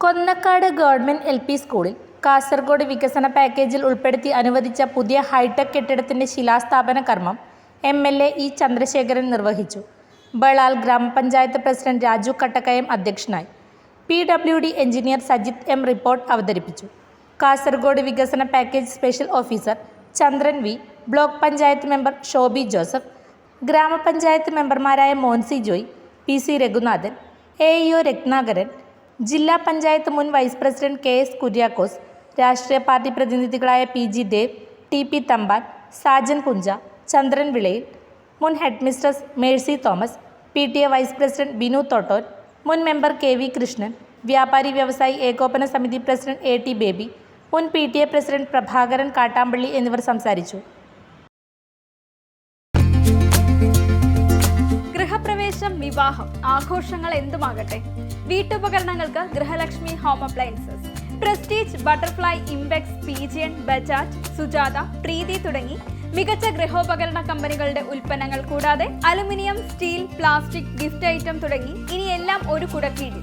Konnakkad government L P സ്കൂളിൽ കാസർഗോഡ് വികസന പാക്കേജിൽ ഉൾപ്പെടുത്തി അനുവദിച്ച പുതിയ ഹൈടെക് കെട്ടിടത്തിന്റെ ശിലാസ്ഥാപന കർമ്മം M L A E Chandrasekharan നിർവഹിച്ചു. ബളാൽ ഗ്രാമപഞ്ചായത്ത് പ്രസിഡന്റ് രാജു കട്ടക്കയം അധ്യക്ഷനായി. P W D engineer Sajith M report അവതരിപ്പിച്ചു. കാസർഗോഡ് വികസന package special officer Chandran V. Block panchayat member Shobi Joseph ഗ്രാമപഞ്ചായത്ത് മെമ്പർമാരായ Moncy Joy P C Raghunathan A E Ratnakaran ജില്ലാ പഞ്ചായത്ത് മുൻ vice president K S Kuriakose രാഷ്ട്രീയ party പ്രതിനിധികളായ P G Dev T P Thampan Sajan Puncha Chandran Vilayil മുൻ headmistress Mercy Thomas P T A vice president Binu Thotton മുൻ member K V Krishnan വ്യാപാരി വ്യവസായി ഏകോപന സമിതി president A T baby മുൻ P T A president Prabhakaran Kattampally എന്നിവർ സംസാരിച്ചു. ഗൃഹപ്രവേശം വിവാഹം ആഘോഷങ്ങൾ എന്തുമാകട്ടെ? വീട്ടുപകരണങ്ങൾക്ക് Grihalakshmi home appliances Prestige Butterfly Impex Pigeon Bajaj Sujata Preethi തുടങ്ങി മികച്ച ഗൃഹോപകരണ കമ്പനികളുടെ ഉൽപ്പന്നങ്ങൾ കൂടാതെ aluminium steel plastic gift item തുടങ്ങി ഇനിയെല്ലാം ഒരു കുടക്കീഴിൽ.